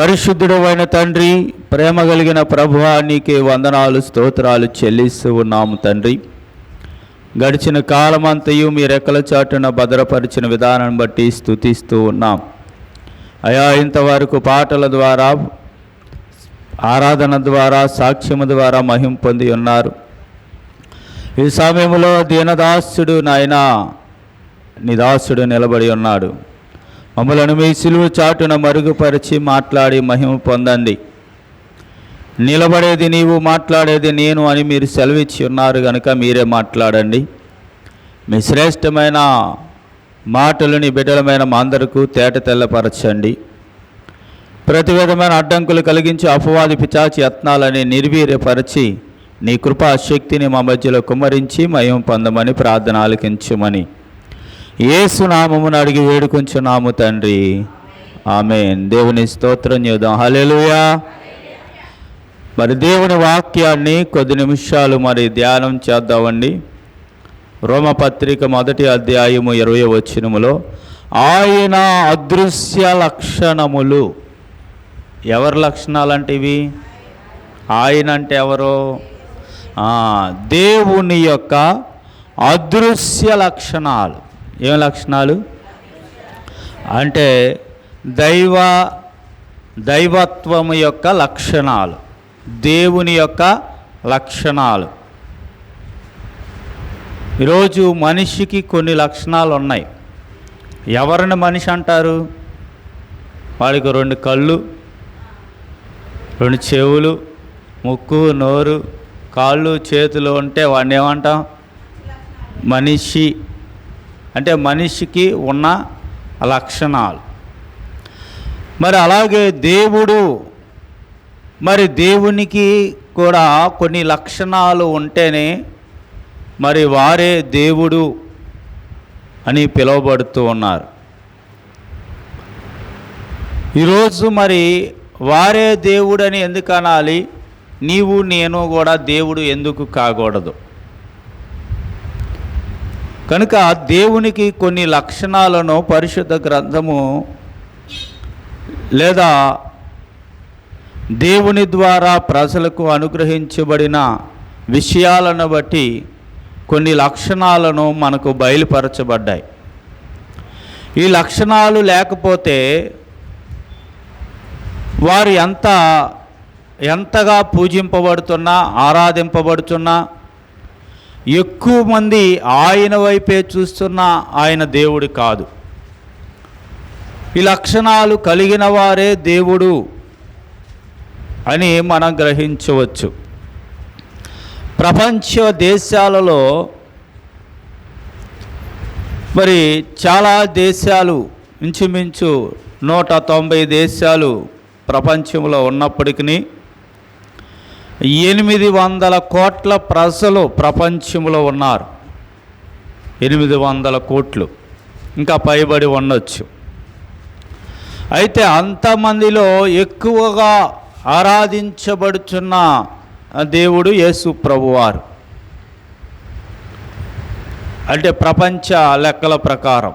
పరిశుద్ధుడు అయిన తండ్రి ప్రేమ కలిగిన ప్రభువా నీకే వందనాలు స్తోత్రాలు చెల్లిస్తూ ఉన్నాము తండ్రి. గడిచిన కాలమంతయు మీ రెక్కల చాటున భద్రపరిచిన విధానం బట్టి స్థుతిస్తూ ఉన్నాం. అయా ఇంతవరకు పాటల ద్వారా ఆరాధన ద్వారా సాక్ష్యము ద్వారా మహిం పొంది ఉన్నారు. ఈ సమయంలో దీనదాసుడు నాయన నిదాసుడు నిలబడి ఉన్నాడు. మమ్మలను మీ సిలువు చాటున మరుగుపరిచి మాట్లాడి మహిమ పొందండి. నిలబడేది నీవు మాట్లాడేది నేను అని మీరు సెలవిచ్చి ఉన్నారు కనుక మీరే మాట్లాడండి. మీ శ్రేష్టమైన మాటలని బిడ్డలమైన మా అందరకు తేట తెల్లపరచండి. ప్రతి విధమైన అడ్డంకులు కలిగించి అపవాది పిచాచి యత్నాలని నిర్వీర్యపరిచి నీ కృపా శక్తిని మా మధ్యలో కుమ్మరించి మయం పొందమని ప్రార్థన ఆలకించమని. ఏసునామమును అడిగి వేడుకొంచున్నాము తండ్రి. ఆమె దేవుని స్తోత్రం చేద్దాం. హలెలుయా మరి దేవుని వాక్యాన్ని కొద్ది నిమిషాలు మరి ధ్యానం చేద్దామండి. రోమపత్రిక మొదటి అధ్యాయము ఇరవై వచ్చినములో ఆయన అదృశ్య లక్షణములు. ఎవరి లక్షణాలు అంటే ఇవి? ఆయన అంటే ఎవరు? దేవుని యొక్క అదృశ్య లక్షణాలు. ఏం లక్షణాలు? అంటే దైవ దైవత్వము యొక్క లక్షణాలు దేవుని యొక్క లక్షణాలు. ఈరోజు మనిషికి కొన్ని లక్షణాలు ఉన్నాయి. ఎవరిని మనిషి అంటారు? వాడికి రెండు కళ్ళు రెండు చెవులు ముక్కు నోరు కాళ్ళు చేతులు ఉంటే వాడిని ఏమంటాం? మనిషి. అంటే మనిషికి ఉన్న లక్షణాలు. మరి అలాగే దేవుడు మరి దేవునికి కూడా కొన్ని లక్షణాలు ఉంటేనే మరి వారే దేవుడు అని పిలువబడుతూ ఉన్నారు. ఈరోజు మరి వారే దేవుడని ఎందుకు అనాలి నీవు నేను కూడా దేవుడు ఎందుకు కాకూడదు? కనుక దేవునికి కొన్ని లక్షణాలను పరిశుద్ధ గ్రంథము లేదా దేవుని ద్వారా ప్రజలకు అనుగ్రహించబడిన విషయాలను బట్టి కొన్ని లక్షణాలను మనకు బయలుపరచబడ్డాయి. ఈ లక్షణాలు లేకపోతే వారు ఎంత ఎంతగా పూజింపబడుతున్నా ఆరాధింపబడుతున్నా ఎక్కువ మంది ఆయన వైపే చూస్తున్న ఆయన దేవుడు కాదు. ఈ లక్షణాలు కలిగిన వారే దేవుడు అని మనం గ్రహించవచ్చు. ప్రపంచ దేశాలలో మరి చాలా దేశాలు ఇంచుమించు నూట తొంభై దేశాలు ప్రపంచంలో ఉన్నప్పటికీ ఎనిమిది వందల కోట్ల ప్రజలు ప్రపంచంలో ఉన్నారు. ఎనిమిది వందల కోట్లు. ఇంకా పైబడి ఉండొచ్చు. అయితే అంతమందిలో ఎక్కువగా ఆరాధించబడుచున్న దేవుడు యేసు ప్రభువారు. అంటే ప్రపంచ లెక్కల ప్రకారం.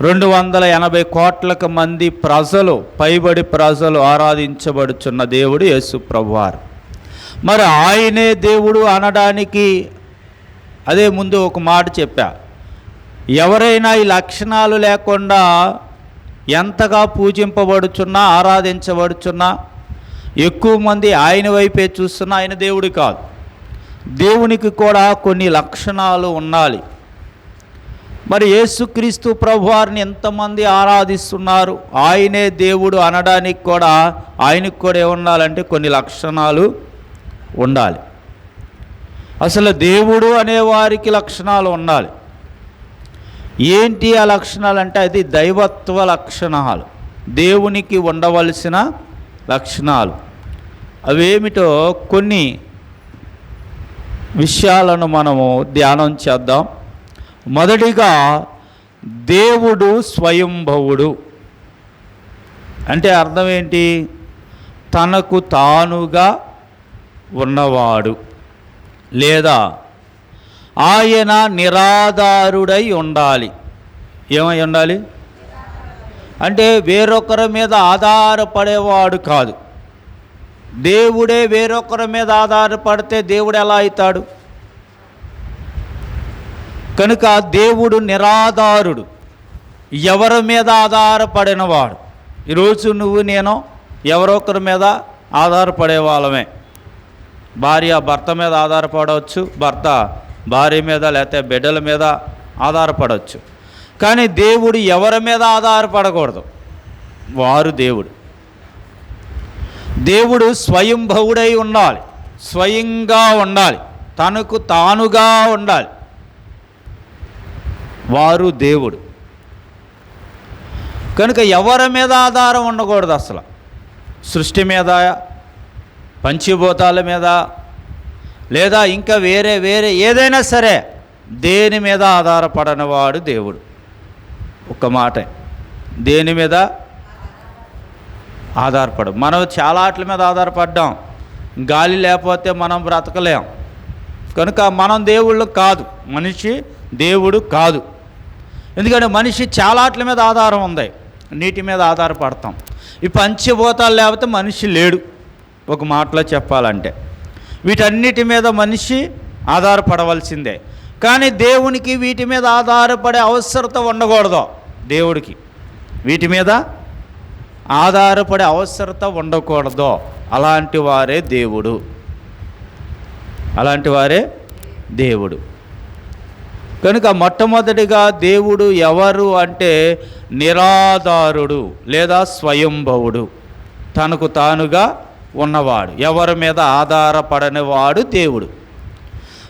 రెండు వందల ఎనభై కోట్లకు మంది ప్రజలు పైబడి ప్రజలు ఆరాధించబడుచున్న దేవుడు యేసు ప్రభువారు. మరి ఆయనే దేవుడు అనడానికి అదే ముందు ఒక మాట చెప్పా. ఎవరైనా ఈ లక్షణాలు లేకుండా ఎంతగా పూజింపబడుచున్నా ఆరాధించబడుచున్నా ఎక్కువ మంది ఆయన వైపే చూస్తున్నా ఆయన దేవుడు కాదు. దేవునికి కూడా కొన్ని లక్షణాలు ఉండాలి. మరి యేసుక్రీస్తు ప్రభువారిని ఎంతమంది ఆరాధిస్తున్నారు? ఆయనే దేవుడు అనడానికి కూడా ఆయనకు కూడా ఏముండాలంటే కొన్ని లక్షణాలు ఉండాలి. అసలు దేవుడు అనేవారికి లక్షణాలు ఉండాలి. ఏంటి ఆ లక్షణాలు అంటే అది దైవత్వ లక్షణాలు. దేవునికి ఉండవలసిన లక్షణాలు. అవేమిటో కొన్ని విషయాలను మనము ధ్యానం చేద్దాం. మొదటిగా దేవుడు స్వయంభవుడు. అంటే అర్థం ఏంటి? తనకు తానుగా ఉన్నవాడు. లేదా ఆయన నిరాధారుడై ఉండాలి. ఏమై ఉండాలి? అంటే వేరొకరి మీద ఆధారపడేవాడు కాదు. దేవుడే వేరొకరి మీద ఆధారపడితే దేవుడు ఎలా అవుతాడు? కనుక దేవుడు నిరాధారుడు. ఎవరి మీద ఆధారపడినవాడు? ఈరోజు నువ్వు నేను ఎవరొకరి మీద ఆధారపడే వాళ్ళమే. భార్య భర్త మీద ఆధారపడవచ్చు భర్త భార్య మీద లేకపోతే బిడ్డల మీద ఆధారపడవచ్చు. కానీ దేవుడు ఎవరి మీద ఆధారపడకూడదు? వారు దేవుడు. దేవుడు స్వయంభవుడై ఉండాలి స్వయంగా ఉండాలి తనకు తానుగా ఉండాలి. వారు దేవుడు. కనుక ఎవరి మీద ఆధారం ఉండకూడదు అసలు? సృష్టి మీద పంచభూతాల మీద లేదా ఇంకా వేరే వేరే ఏదైనా సరే దేని మీద ఆధారపడని వాడు దేవుడు. ఒక్క మాట. దేని మీద? ఆధారపడు. మనం చాలా వాటి మీద ఆధారపడ్డాం. గాలి లేకపోతే మనం బ్రతకలేం. కనుక మనం దేవుళ్ళు కాదు. మనిషి దేవుడు కాదు. ఎందుకంటే మనిషి చాలా వాటి మీద ఆధారం ఉంది. నీటి మీద ఆధారపడతాం. ఈ పంచభూతాలు లేకపోతే మనిషి లేడు. ఒక మాటలో చెప్పాలంటే. వీటన్నిటి మీద మనిషి ఆధారపడవలసిందే. కానీ దేవునికి వీటి మీద ఆధారపడే అవసరత ఉండకూడదు దేవుడికి. వీటి మీద ఆధారపడే అవసరత ఉండకూడదు. అలాంటి వారే దేవుడు. అలాంటి వారే దేవుడు. కనుక మొట్టమొదటిగా దేవుడు ఎవరు అంటే నిరాధారుడు లేదా స్వయంభవుడు. తనకు తానుగా ఉన్నవాడు. ఎవరి మీద ఆధారపడని వాడు దేవుడు.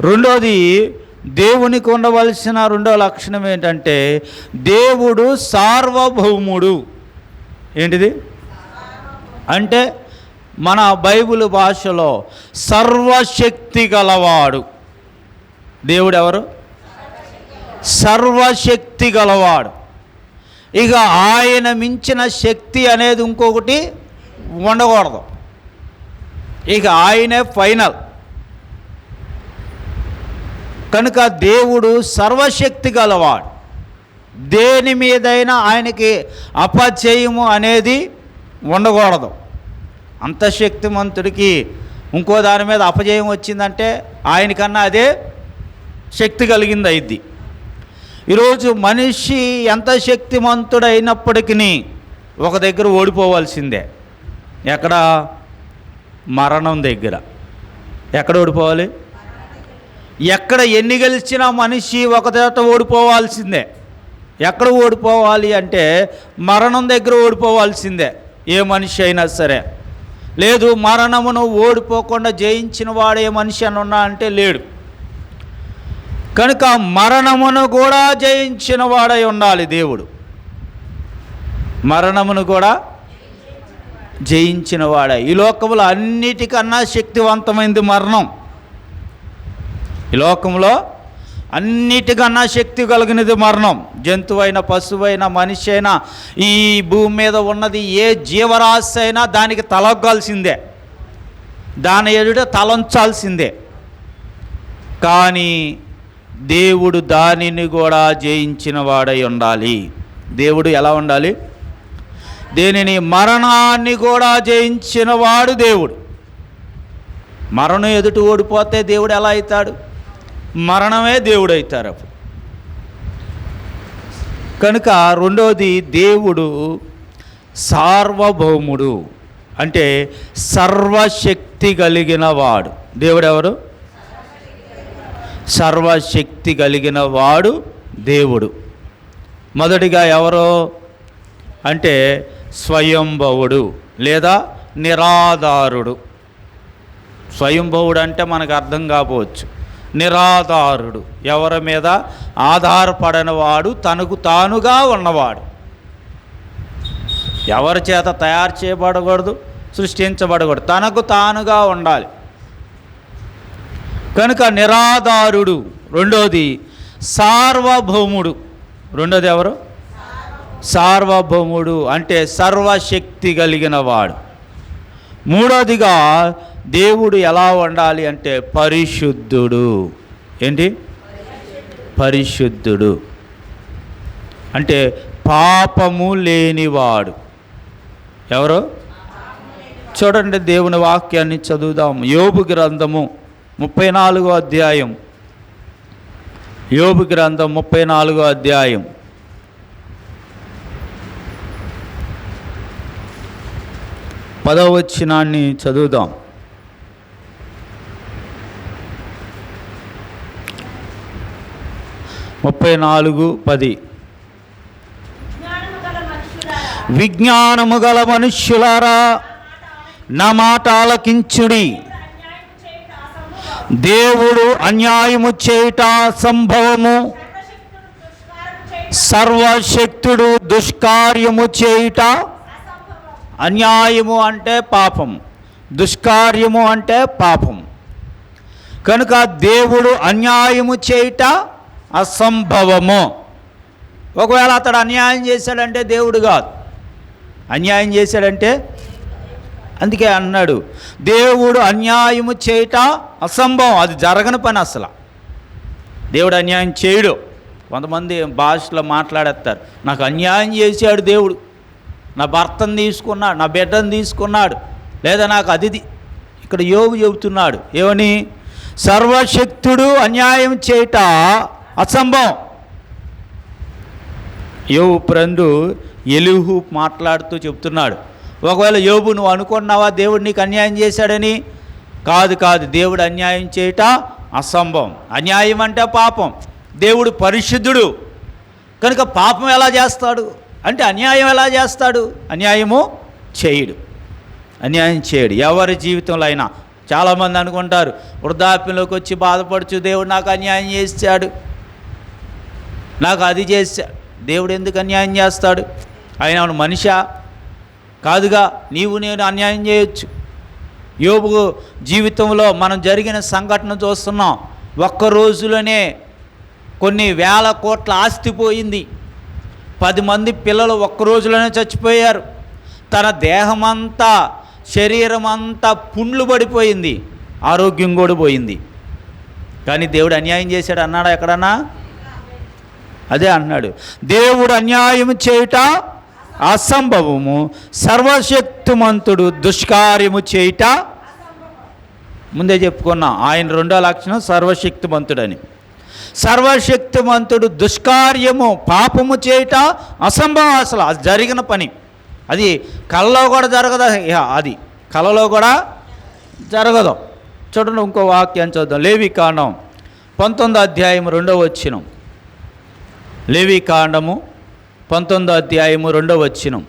రెండోది దేవునికి ఉండవలసిన రెండో లక్షణం ఏంటంటే దేవుడు సార్వభౌముడు. ఏంటిది? అంటే మన బైబిల్ భాషలో సర్వశక్తి గలవాడు. దేవుడు ఎవరు? సర్వశక్తి గలవాడు. ఇక ఆయన మించిన శక్తి అనేది ఇంకొకటి ఉండకూడదు. ఇక ఆయనే ఫైనల్. కనుక దేవుడు సర్వశక్తి గలవాడు. దేని మీదైనా ఆయనకి అపచయము అనేది ఉండకూడదు. అంత శక్తిమంతుడికి ఇంకో దాని మీద అపజయం వచ్చిందంటే ఆయనకన్నా అదే శక్తి కలిగింది అయింది ఈరోజు మనిషి ఎంత శక్తిమంతుడైనప్పటికీ ఒక దగ్గర ఓడిపోవాల్సిందే. ఎక్కడ? మరణం దగ్గర. ఎక్కడ ఓడిపోవాలి? ఎక్కడ ఎన్ని గెలిచినా మనిషి ఒక చేత ఓడిపోవాల్సిందే. ఎక్కడ ఓడిపోవాలి అంటే మరణం దగ్గర ఓడిపోవాల్సిందే. ఏ మనిషి అయినా సరే. లేదు మరణమును ఓడిపోకుండా జయించిన వాడే మనిషి అని ఉన్నా అంటే లేడు. కనుక మరణమును కూడా జయించిన వాడై ఉండాలి దేవుడు. మరణమును కూడా జయించిన వాడే. ఈ లోకంలో అన్నిటికన్నా శక్తివంతమైంది మరణం. ఈ లోకంలో అన్నిటికన్నా శక్తి కలిగినది మరణం. జంతువైన పశువైన మనిషి అయినా ఈ భూమి మీద ఉన్నది ఏ జీవరాశి అయినా దానికి తలగ్గాల్సిందే. దాని ఎదుట తలంచాల్సిందే. కానీ దేవుడు దానిని కూడా జయించిన వాడై ఉండాలి. దేవుడు ఎలా ఉండాలి? దేనిని? మరణాన్ని కూడా జయించిన వాడు దేవుడు. మరణం ఎదుట ఓడిపోతే దేవుడు ఎలా అవుతాడు? మరణమే దేవుడు అవుతారు అప్పుడు. కనుక రెండోది దేవుడు సార్వభౌముడు. అంటే సర్వశక్తి కలిగిన వాడు. దేవుడు ఎవరు సర్వశక్తి కలిగిన వాడు దేవుడు. మొదటిగా ఎవరో? అంటే స్వయంభవుడు లేదా నిరాధారుడు. స్వయంభవుడు అంటే మనకు అర్థం కాకపోవచ్చు. నిరాధారుడు ఎవరి మీద? ఆధారపడని వాడు తనకు తానుగా ఉన్నవాడు. ఎవరి చేత తయారు చేయబడకూడదు? సృష్టించబడకూడదు. తనకు తానుగా ఉండాలి. కనుక నిరాధారుడు. రెండోది సార్వభౌముడు. రెండోది ఎవరు? సార్వభౌముడు అంటే సర్వశక్తి కలిగిన వాడు. మూడోదిగా దేవుడు ఎలా ఉండాలి అంటే పరిశుద్ధుడు. ఏంటి? పరిశుద్ధుడు. అంటే పాపము లేనివాడు. ఎవరు? చూడండి దేవుని వాక్యాన్ని చదువుదాం. యోబు గ్రంథము ముప్పై నాలుగో అధ్యాయం. యోబు గ్రంథం ముప్పై నాలుగో అధ్యాయం. పదవచ్చినాన్ని చదువుదాం. ముప్పై నాలుగు పది. విజ్ఞానము గల మనుష్యులారా నా మాట ఆలకించుడి దేవుడు అన్యాయము చేయుట సంభవము. సర్వశక్తుడు దుష్కార్యము చేయుట అన్యాయము అంటే పాపం. దుష్కార్యము అంటే పాపం. కనుక దేవుడు అన్యాయము చేయుట అసంభవము. ఒకవేళ అతడు అన్యాయం చేశాడంటే దేవుడు కాదు. అన్యాయం చేశాడంటే అందుకే అన్నాడు దేవుడు అన్యాయము చేయట అసంభవం అది జరగని పని అసలు. దేవుడు అన్యాయం చేయడు. కొంతమంది భాషలో మాట్లాడేస్తారు నాకు అన్యాయం చేశాడు దేవుడు. నా భర్తను తీసుకున్నాడు నా బిడ్డను తీసుకున్నాడు లేదా నాకు అదిది ఇక్కడ యోగు చెబుతున్నాడు ఏమని? సర్వశక్తుడు అన్యాయం చేయట అసంభవం. యోగు ఫ్రెండు ఎలుహు మాట్లాడుతూ చెప్తున్నాడు ఒకవేళ యోబు నువ్వు అనుకున్నావా దేవుడు నీకు అన్యాయం చేశాడని? కాదు కాదు. దేవుడు అన్యాయం చేయట అసంభవం. అన్యాయం అంటే పాపం. దేవుడు పరిశుద్ధుడు. కనుక పాపం ఎలా చేస్తాడు? అంటే అన్యాయం ఎలా చేస్తాడు? అన్యాయము చేయడు. అన్యాయం చేయడు. ఎవరి జీవితంలో అయినా. చాలామంది అనుకుంటారు వృద్ధాప్యంలోకి వచ్చి బాధపడుచు దేవుడు నాకు అన్యాయం చేశాడు. నాకు అది చేశాడు దేవుడు ఎందుకు అన్యాయం చేస్తాడు? ఆయన మనిషా? కాదుగా నీవు నేను అన్యాయం చేయొచ్చు. యోబు జీవితంలో మనం జరిగిన సంఘటన చూస్తున్నాం. ఒక్క రోజులోనే కొన్ని వేల కోట్ల ఆస్తి పోయింది. పది మంది పిల్లలు ఒక్క రోజులోనే చచ్చిపోయారు. తన దేహమంతా శరీరం అంతా పుండ్లు పడిపోయింది. ఆరోగ్యం కూడా పోయింది. కానీ దేవుడు అన్యాయం చేశాడు అన్నాడా ఎక్కడన్నా? అదే అన్నాడు. దేవుడు అన్యాయం చేయుట అసంభవము. సర్వశక్తిమంతుడు దుష్కార్యము చేయుట. ముందే చెప్పుకున్నా ఆయన రెండో లక్షణం సర్వశక్తిమంతుడని. సర్వశక్తిమంతుడు దుష్కార్యము పాపము చేయుట అసంభవం అసలు. అది జరిగిన పని. అది కలలో కూడా జరగదు అది కలలో కూడా జరగదు. చూడండి ఇంకో వాక్యం చూద్దాం. లేవి కాండం పంతొమ్మిదో అధ్యాయం రెండో వచ్చినం లేవి కాండము పంతొమ్మిదో అధ్యాయము రెండో వచ్చినం.